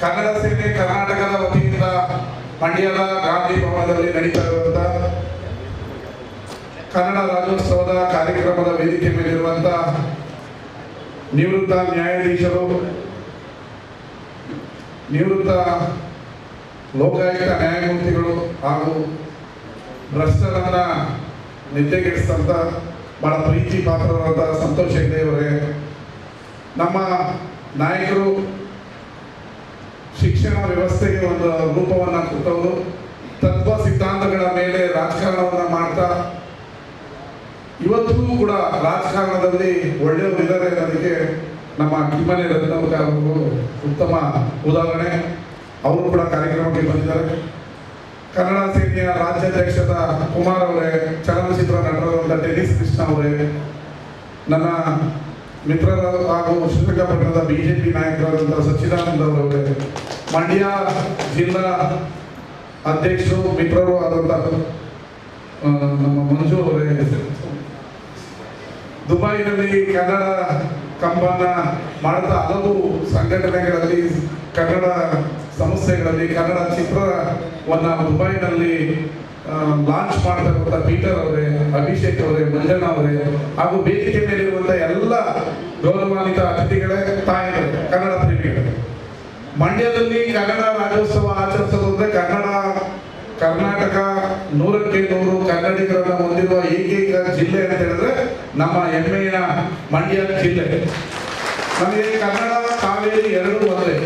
ಕನ್ನಡ ಸೇನೆ ಕರ್ನಾಟಕದ ವತಿಯಿಂದ ಮಂಡ್ಯದ ಗಾಂಧಿ ಭವನದಲ್ಲಿ ನಡೀತಾ ಇರುವಂತಹ ಕನ್ನಡ ರಾಜ್ಯೋತ್ಸವದ ಕಾರ್ಯಕ್ರಮದ ವೇದಿಕೆ ಮೇಲಿರುವಂತ ನಿವೃತ್ತ ನ್ಯಾಯಾಧೀಶರು, ನಿವೃತ್ತ ಲೋಕಾಯುಕ್ತ ನ್ಯಾಯಮೂರ್ತಿಗಳು ಹಾಗೂ ಭ್ರಷ್ಟರನ್ನ ನಿದ್ದೆಗೆಡಿಸಿದಂಥ ಬಹಳ ಪ್ರೀತಿ ಪಾತ್ರರಾದ ಸಂತೋಷ್ ಹೆಗ್ಡೆಯವರೇ, ನಮ್ಮ ನಾಯಕರು ಶಿಕ್ಷಣ ವ್ಯವಸ್ಥೆಗೆ ಒಂದು ರೂಪವನ್ನು ಕೊಟ್ಟವರು ತತ್ವ ಸಿದ್ಧಾಂತಗಳ ಮೇಲೆ ರಾಜಕಾರಣವನ್ನು ಮಾಡ್ತಾ ಇವತ್ತಿಗೂ ಕೂಡ ರಾಜಕಾರಣದಲ್ಲಿ ಒಳ್ಳೆಯವರಿದ್ದಾರೆ ಅನ್ನೋದಕ್ಕೆ ನಮ್ಮ ಕಿಮ್ಮನೆ ರತ್ನವ್ರ ಅವರು ಉತ್ತಮ ಉದಾಹರಣೆ. ಅವರು ಕೂಡ ಕಾರ್ಯಕ್ರಮಕ್ಕೆ ಬಂದಿದ್ದಾರೆ. ಕನ್ನಡ ಸೇನೆಯ ರಾಜ್ಯಾಧ್ಯಕ್ಷದ ಕುಮಾರ್ ಅವರೇ, ಚಲನಚಿತ್ರ ನಟರಾದಂಥ ಟೆನಿಸ್ ಕೃಷ್ಣ ಅವರೇ, ನನ್ನ ಮಿತ್ರರ ಹಾಗೂ ಶ್ರೀರಂಗಪಟ್ಟಣದ ಬಿಜೆಪಿ ನಾಯಕರಾದಂಥ ಸಚ್ಚಿದಾನಂದ ಅವರವರೇ, ಮಂಡ್ಯ ಜಿಲ್ಲಾ ಅಧ್ಯಕ್ಷರು, ಮಿತ್ರರು ಆದಂಥ ನಮ್ಮ ಮಂಜು ಅವರೇ. ದುಬೈನಲ್ಲಿ ಕನ್ನಡ ಕಂಪನ ಮಾಡಿದ ಹಲವು ಸಂಘಟನೆಗಳಲ್ಲಿ, ಕನ್ನಡ ಸಂಸ್ಥೆಗಳಲ್ಲಿ ಕನ್ನಡ ಚಿತ್ರವನ್ನು ದುಬೈನಲ್ಲಿ ಲಾಂಚ್ ಮಾಡ್ತಕ್ಕಂಥ ಪೀಟರ್ ಅವರೇ ಅಭಿಷೇಕ್ ಅವರೇ, ಮಂಜಣ್ಣ ಅವರೇ, ಹಾಗೂ ವೇದಿಕೆ ಮೇಲಿರುವಂಥ ಎಲ್ಲ ಗೌರವಾನ್ವಿತ ಅತಿಥಿಗಳೇ ತಾಯಿಗಳೇ ಕನ್ನಡ ಪ್ರೇಮಿಗಳೇ. ಮಂಡ್ಯದಲ್ಲಿ ಕನ್ನಡ ರಾಜ್ಯೋತ್ಸವ ಆಚರಿಸೋದು ಅಂದ್ರೆ ಕನ್ನಡ, ಕರ್ನಾಟಕ ನೂರಕ್ಕೆ ನೂರು ಕನ್ನಡಿಗರನ್ನ ಹೊಂದಿರುವ ಏಕೈಕ ಜಿಲ್ಲೆ ಅಂತ ಹೇಳಿದ್ರೆ ನಮ್ಮ ಹೆಮ್ಮೆಯ ಮಂಡ್ಯ ಜಿಲ್ಲೆ. ನಮಗೆ ಕನ್ನಡ ಕಾವೇರಿ ಎರಡೂ ಒಂದೇ.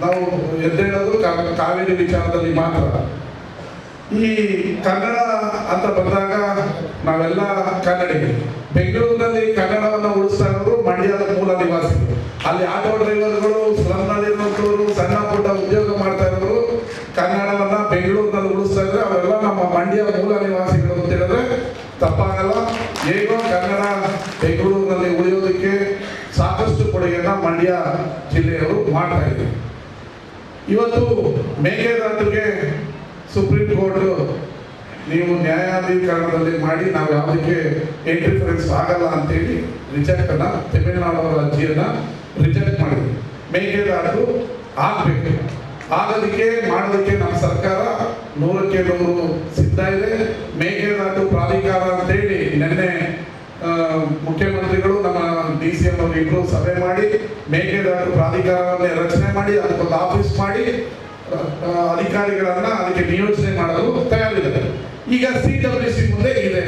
ನಾವು ಎದ್ದೇಳೋದು ಕಾವೇರಿ ವಿಚಾರದಲ್ಲಿ ಮಾತ್ರ. ಈ ಕನ್ನಡ ಅಂತ ಬಂದಾಗ ನಾವೆಲ್ಲ ಕನ್ನಡಿಗರು. ಬೆಂಗಳೂರಿನಲ್ಲಿ ಕನ್ನಡವನ್ನು ಉಳಿಸ್ತಾ ಇರೋರು ಮಂಡ್ಯದ ಮೂಲ ನಿವಾಸಿ ಅಲ್ಲಿ ಆಟೋ ಡ್ರೈವರ್ಗಳು ಸ್ಲಮ್ನಲ್ಲಿರುವಂಥವ್ರು ಸಣ್ಣ ಪುಟ್ಟ ಉದ್ಯೋಗ ಮಾಡ್ತಾ ಇರೋರು ಕನ್ನಡವನ್ನ ಬೆಂಗಳೂರಿನಲ್ಲಿ ಉಳಿಸ್ತಾ ಇದ್ರೆ ಅವೆಲ್ಲ ನಮ್ಮ ಮಂಡ್ಯದ ಮೂಲ ನಿವಾಸಿಗಳು ಅಂತ ಹೇಳಿದ್ರೆ ತಪ್ಪಾಗಲ್ಲ. ಹೇಗೋ ಕನ್ನಡ ಬೆಂಗಳೂರಿನಲ್ಲಿ ಉಳಿಯೋದಕ್ಕೆ ಸಾಕಷ್ಟು ಕೊಡುಗೆಯನ್ನ ಮಂಡ್ಯ ಜಿಲ್ಲೆಯವರು ಮಾಡ್ತಾ ಇದ್ದಾರೆ. ಇವತ್ತು ಮೇಕೆದಾಟುಗೆ ಸುಪ್ರೀಂ ಕೋರ್ಟ್ ನೀವು ನ್ಯಾಯಾಧೀಕರಣದಲ್ಲಿ ಮಾಡಿ ನಾವು ಯಾವುದಕ್ಕೆ ಇಂಟರ್ಫರೆನ್ಸ್ ಆಗಲ್ಲ ಅಂತೇಳಿ ರಿಜೆಕ್ಟ್ ಅನ್ನ ತಮಿಳುನಾಡು ಅರ್ಜಿಯನ್ನ ರಿಜೆಕ್ಟ್ ಮಾಡಿದ್ರು ಮೇಕೆದಾಟು ಆಗ್ಬೇಕು. ಆಗೋದಕ್ಕೆ, ಮಾಡೋದಕ್ಕೆ ನಮ್ಮ ಸರ್ಕಾರ ನೂರಕ್ಕೆ ನೂರು ಸಿದ್ಧ ಇದೆ. ಮೇಕೆದಾಟು ಪ್ರಾಧಿಕಾರ ಅಂತೇಳಿ ನಿನ್ನೆ ಮುಖ್ಯಮಂತ್ರಿಗಳು ನಮ್ಮ ಡಿ ಸಿ ಎಂ ಅವರು ಇಬ್ಬರು ಸಭೆ ಮಾಡಿ ಮೇಕೆದಾಟು ಪ್ರಾಧಿಕಾರವನ್ನೇ ರಚನೆ ಮಾಡಿ, ಅದಕ್ಕೊಂದು ಆಫೀಸ್ ಮಾಡಿ ಅಧಿಕಾರಿಗಳನ್ನ ಅದಕ್ಕೆ ನಿಯೋಜನೆ ಮಾಡಲು ತಯಾರಿದ್ದಾರೆ ಈಗ ಸಿ ಡಬ್ಲ್ಯೂ ಸಿ ಮುಂದೆ ಇದೆ.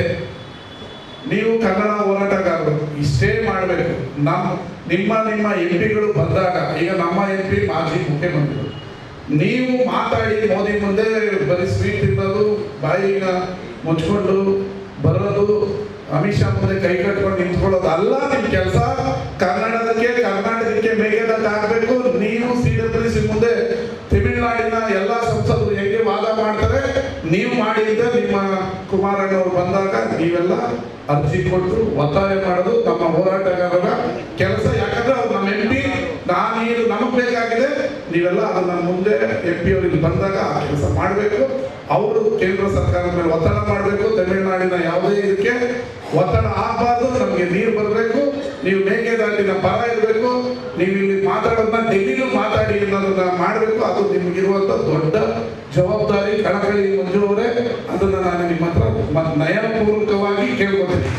ನೀವು ಕನ್ನಡ ಹೋರಾಟಗಾರರು, ಇಷ್ಟೇ ಮಾಡಬೇಕು. ನಮ್ಮ, ನಿಮ್ಮ ನಿಮ್ಮ ಎಂ ಪಿಗಳು ಬಂದಾಗ, ಈಗ ನಮ್ಮ ಎಂ ಪಿ ಮಾಜಿ ಮುಖ್ಯಮಂತ್ರಿಗಳು, ನೀವು ಮಾತಾಡಿ ಮೋದಿ ಮುಂದೆ ಬರೀ ಸ್ವೀಟ್ ತಿನ್ನೋದು, ಬಾಯಿನ ಮುಚ್ಕೊಂಡು ಬರೋದು, ಅಮಿತ್ ಶಾ ಮುಂದೆ ಕೈ ಕಟ್ಕೊಂಡು ನಿಂತ್ಕೊಳ್ಳೋದು ಅಲ್ಲ ನಿಮ್ಮ ಕೆಲಸ ಕನ್ನಡದಕ್ಕೆ ನೀವು ನಿಮ್ಮ ಕುಮಾರಣ್ಣ ಅವರು ಬಂದಾಗ ನೀವೆಲ್ಲ ಅರ್ಜಿ ಕೊಟ್ಟು ಒತ್ತಾಯ ಮಾಡೋದು ತಮ್ಮ ಹೋರಾಟಗಾರರ ಕೆಲಸ. ಯಾಕಂದ್ರೆ ಅವ್ರು ನಮ್ಮ ಎಂ ಪಿ ನಾನೀಗ ನಮಗ್ ಬೇಕಾಗಿದೆ, ನೀವೆಲ್ಲ ಅದನ್ನ ಮುಂದೆ ಎಂ ಪಿ ಅವ್ರಿಗೆ ಬಂದಾಗ ಆ ಕೆಲಸ ಮಾಡಬೇಕು. ಅವರು ಕೇಂದ್ರ ಸರ್ಕಾರದ ಮೇಲೆ ಒತ್ತಡ ಮಾಡಬೇಕು. ತಮಿಳುನಾಡಿನ ಯಾವುದೇ ಇದಕ್ಕೆ ಒತ್ತಡ ಆಗಬಾರ್ದು, ನಮಗೆ ನೀರು ಬರಬೇಕು, ನೀವು ಮೇಕೆದಾಟಿನ ಪರ ಇರಬೇಕು ನೀವು ಇಲ್ಲಿ ಮಾತಾಡೋದನ್ನ ತೆಗೆದು ಮಾತಾಡಿ ಅನ್ನೋದನ್ನ ಮಾಡಬೇಕು, ಅದು ನಿಮ್ಗಿರುವಂತ ದೊಡ್ಡ ಜವಾಬ್ದಾರಿ ಕಳಕಳಿ ಮಂಜುವರೇ ಅದನ್ನು ನಾನು ನಿಮ್ಮ ಹತ್ರ ನಯಪೂರ್ವಕವಾಗಿ ಕೇಳ್ಕೊತೀನಿ.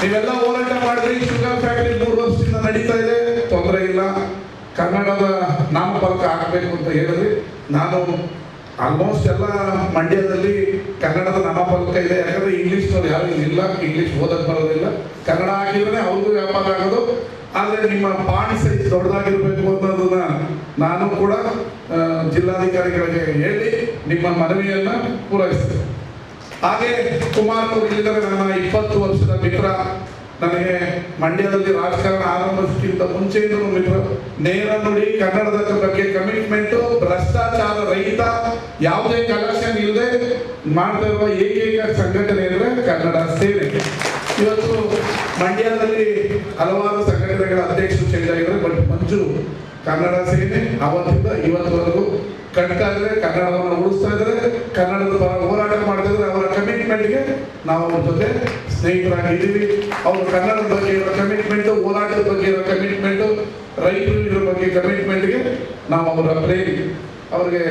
ನೀವೆಲ್ಲ ಹೋರಾಟ ಮಾಡಿದ್ರಿ ಶುಗರ್ ಫ್ಯಾಕ್ಟ್ರಿ ಮೂರು ವರ್ಷದಿಂದ ನಡೀತಾ ಇದೆ, ತೊಂದರೆ ಇಲ್ಲ. ಕನ್ನಡದ ನಾಮಫಲಕ ಆಗಬೇಕು ಅಂತ ಹೇಳಿದ್ರಿ ನಾನು ಆಲ್ಮೋಸ್ಟ್ ಎಲ್ಲ ಮಂಡ್ಯದಲ್ಲಿ ಕನ್ನಡದ ನಾಮಫಲಕ ಇದೆ. ಯಾಕಂದ್ರೆ ಇಂಗ್ಲೀಷ್ನವ್ರು ಯಾರು ಇಲ್ಲ ಇಂಗ್ಲೀಷ್ ಓದಕ್ಕೆ ಬರೋದಿಲ್ಲ. ಕನ್ನಡ ಹಾಕಿದ್ರೆ ಅವ್ರಿಗೂ ವ್ಯಾಪಾರ ಆಗೋದು. ಆದ್ರೆ ನಿಮ್ಮ ಪಾಣಿ ಸೈಜ್ ದೊಡ್ಡದಾಗಿರ್ಬೇಕು ಅನ್ನೋದನ್ನ ನಾನು ಕೂಡ ಜಿಲ್ಲಾಧಿಕಾರಿಗಳಿಗೆ ಹೇಳಿ ನಿಮ್ಮ ಮನವಿಯನ್ನ ಪೂರೈಸಿದೆ ಹಾಗೆ ಕುಮಾರ್ ಅವರು ನನ್ನ ಇಪ್ಪತ್ತು ವರ್ಷದ ಮಿತ್ರ. ನನಗೆ ಮಂಡ್ಯದಲ್ಲಿ ರಾಜಕಾರಣ ಆರಂಭಿಸಕ್ಕಿಂತ ಮುಂಚೆಯಿಂದಲೂ ಮಿತ್ರ. ನೇರ ನುಡಿ ಕನ್ನಡದ ಬಗ್ಗೆ ಕಮಿಟ್ಮೆಂಟು ಭ್ರಷ್ಟಾಚಾರ ರಹಿತ, ಯಾವುದೇ ಕಲೆಕ್ಷನ್ ಇಲ್ಲದೆ ಮಾಡ್ತಾ ಇರುವ ಏಕೈಕ ಸಂಘಟನೆ ಅಂದ್ರೆ ಕನ್ನಡ ಸೇನೆ ಮಂಡ್ಯದಲ್ಲಿ ಹಲವಾರು ಸಂಘಟನೆಗಳ ಅಧ್ಯಕ್ಷರು ಚೇಂಜ್ ಬಟ್ ಮಂಜು ಕನ್ನಡ ಸೇನೆ, ಅವತ್ತಿಂದ ಇವತ್ತವರೆಗೂ ಕಟ್ತಾ ಇದ್ರೆ ಕನ್ನಡವನ್ನು ಉಳಿಸ್ತಾ ಇದ್ದಾರೆ. ಕನ್ನಡದ ಪರ ಹೋರಾಟ ಮಾಡ್ತಾ ಅವರ ಕಮಿಟ್ಮೆಂಟ್ಗೆ ನಾವು ಅವ್ರ ಜೊತೆ ಸ್ನೇಹಿತರಾಗಿದ್ದೀವಿ. ಅವರು ಕನ್ನಡದ ಬಗ್ಗೆ ಇರೋ ಕಮಿಟ್ಮೆಂಟ್ ಹೋರಾಟದ ಬಗ್ಗೆ ಇರೋ ಕಮಿಟ್ಮೆಂಟ್ ರೈತರು ಇರೋ ಬಗ್ಗೆ ಕಮಿಟ್ಮೆಂಟ್ಗೆ ನಾವು ಅವರ ಪ್ರೇಮಿ ಅವ್ರಿಗೆ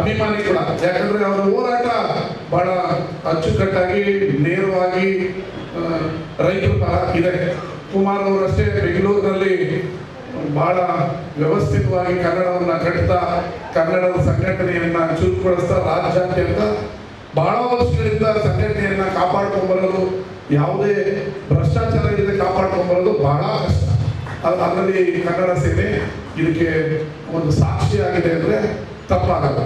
ಅಭಿಮಾನಿ ಕೂಡ. ಯಾಕಂದ್ರೆ ಅವರ ಹೋರಾಟ ಬಹಳ ಅಚ್ಚುಕಟ್ಟಾಗಿ, ನೇರವಾಗಿ ರೈತರ ಪರ ಇದೆ ಕುಮಾರ್ ಅವರಷ್ಟೇ ಬೆಂಗಳೂರಿನಲ್ಲಿ ಬಹಳ ವ್ಯವಸ್ಥಿತವಾಗಿ ಕನ್ನಡವನ್ನು ಕಟ್ತಾ, ಕನ್ನಡದ ಸಂಘಟನೆಯನ್ನ ಚುರುಕುಗೊಳಿಸ್ತಾ ರಾಜ್ಯಾದ್ಯಂತ ಬಹಳ ವರ್ಷಗಳಿಂದ ಸಂಘಟನೆಯನ್ನ ಕಾಪಾಡ್ಕೊಂಡ್ಬರೋದು ಯಾವುದೇ ಭ್ರಷ್ಟಾಚಾರದಿಂದ ಇಲ್ಲದೆ ಕಾಪಾಡ್ಕೊಂಡ್ಬರೋದು ಬಹಳ ಕಷ್ಟ. ಅದ್- ಅದರಲ್ಲಿ ಕನ್ನಡ ಸೇನೆ ಇದಕ್ಕೆ ಒಂದು ಸಾಕ್ಷಿಯಾಗಿದೆ ಅಂದ್ರೆ ತಪ್ಪಾಗಲ್ಲ.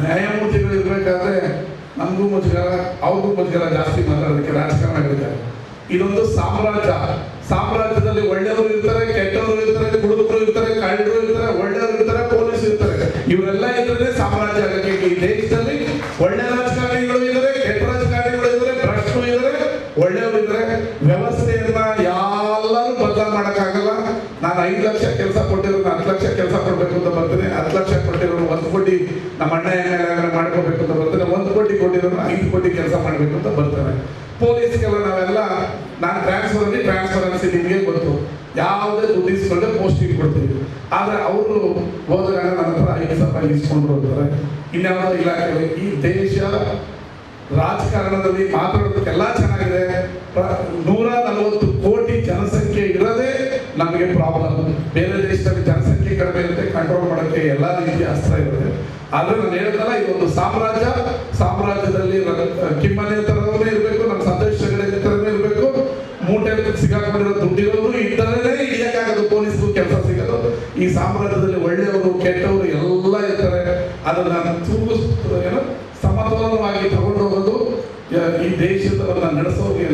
ನ್ಯಾಯಮೂರ್ತಿಗಳು ನಮಗೂ ಮುಜುಗರ ಅವ್ರಿಗೂ ಮುಜುಗರ ಜಾಸ್ತಿ ಮಾತಾಡೋದಕ್ಕೆ ಇರುತ್ತೆ ಇದೊಂದು ಸಾಮ್ರಾಜ್ಯ. ಸಾಮ್ರಾಜ್ಯದಲ್ಲಿ ಒಳ್ಳೆಯವರು ಇರ್ತಾರೆ, ಕೆಟ್ಟವರು ಇರ್ತಾರೆ ಹುಡುಗರು ಇರ್ತಾರೆ, ಕಳ್ಳರು ಇರ್ತಾರೆ, ಒಳ್ಳೆಯವರು ಇರ್ತಾರೆ, ಪೊಲೀಸ್ ಇರ್ತಾರೆ. ಇವರೆಲ್ಲ ಇದ್ರೆ ಸಾಮ್ರಾಜ್ಯ ಆಗಕ್ಕೆ ಈ ದೇಶದಲ್ಲಿ ಒಳ್ಳೆ ರಾಜಕಾರಣಿಗಳು ಇದ್ದಾರೆ, ಕೆಟ್ಟ ರಾಜಕಾರಣಿಗಳು ಇದ್ದಾರೆ, ಭ್ರಷ್ಟರು ಇದ್ದಾರೆ, ಒಳ್ಳೆಯವರು ಇದ್ದಾರೆ. ವ್ಯವಸ್ಥೆಯನ್ನ ಎಲ್ಲರೂ ಬದಲ ಮಾಡೋಕ್ಕಾಗಲ್ಲ. ನಾನು ಐದು ಲಕ್ಷ ಕೆಲಸ ಕೊಟ್ಟಿರೋ ಹತ್ತು ಲಕ್ಷ ಕೆಲಸ ಕೊಡ್ಬೇಕು ಅಂತ ಬರ್ತೇನೆ. ಹತ್ತು ಲಕ್ಷ ಕೊಟ್ಟಿರೋರು ಒಂದು ಕೋಟಿ ನಮ್ಮ ಅಣ್ಣ ಮಾಡ್ಕೋಬೇಕು ಅಂತ ಬರ್ತಾರೆ. ಒಂದು ಕೋಟಿ ಕೊಟ್ಟಿರೋ ಐದು ಕೋಟಿ ಕೆಲಸ ಮಾಡಬೇಕು ಅಂತ ಪೊಲೀಸ್ ಪೊಲೀಸ್ಗೆಲ್ಲ ನಾವೆಲ್ಲ, ನಾನು ಟ್ರಾನ್ಸ್ಫರ್ ಅಲ್ಲಿ ಟ್ರಾನ್ಸ್ಫರೆನ್ಸಿ ನಿಮಗೆ ಗೊತ್ತು. ಯಾವುದೇ ದುಡ್ಡು ಇಸ್ಕೊಂಡ್ರೆ ಪೋಸ್ಟಿಂಗ್ ಕೊಡ್ತೀವಿ. ಆದ್ರೆ ಅವರು ಹೋದಾಗ ನನ್ನ ಹತ್ರ ಐದು ಸಾವಿರ ಇಸ್ಕೊಂಡು ಹೋಗ್ತಾರೆ. ಇನ್ಯಾವುದೋ ಇಲಾಖೆ ಈ ದೇಶ ರಾಜಕಾರಣದಲ್ಲಿ ಮಾತಾಡೋದಕ್ಕೆಲ್ಲ ಚೆನ್ನಾಗಿದೆ. ನೂರ ನಲವತ್ತು ಕೋಟಿ ಜನಸಂಖ್ಯೆ ಇರೋದೇ ನಮಗೆ ಪ್ರಾಬ್ಲಮ್ ಬೇರೆ ದೇಶದಲ್ಲಿ ಜನಸಂಖ್ಯೆ ಕಡಿಮೆ ಇರುತ್ತೆ ಕಂಟ್ರೋಲ್ ಮಾಡೋಕ್ಕೆ ಎಲ್ಲ ರೀತಿಯ ಅಸ್ತ್ರ ಇರುತ್ತೆ. ಆದ್ರೆ ನಾನು ಈ ಇದೊಂದು ಸಾಮ್ರಾಜ್ಯ. ಸಾಮ್ರಾಜ್ಯದಲ್ಲಿ ನನ್ನ ಕಿಮ್ಮನೆ ತರನೇ ಇರಬೇಕು, ನಮ್ಮ ಸಂದೇಶಗಳ ತರನೇ ಇರಬೇಕು. ಮೂಟೆ ಸಿಗಾಕೊಂಡಿರೋ ದುಡ್ಡಿರೋರು ಇದ್ದರೇ ಹಿಡಿಯಕ್ಕಾಗದು, ಪೊಲೀಸ್ಗೂ ಕೆಲಸ ಸಿಗೋದು. ಈ ಸಾಮ್ರಾಜ್ಯದಲ್ಲಿ ಒಳ್ಳೆಯವರು, ಕೆಟ್ಟವರು ಎಲ್ಲ ಇರ್ತಾರೆ. ಅದನ್ನ ತೂಗು ಏನು ಸಮತೋಲನವಾಗಿ ತಗೊಂಡು ಹೋಗೋದು. ಈ ದೇಶದ ನಡೆಸೋರಿಗೆ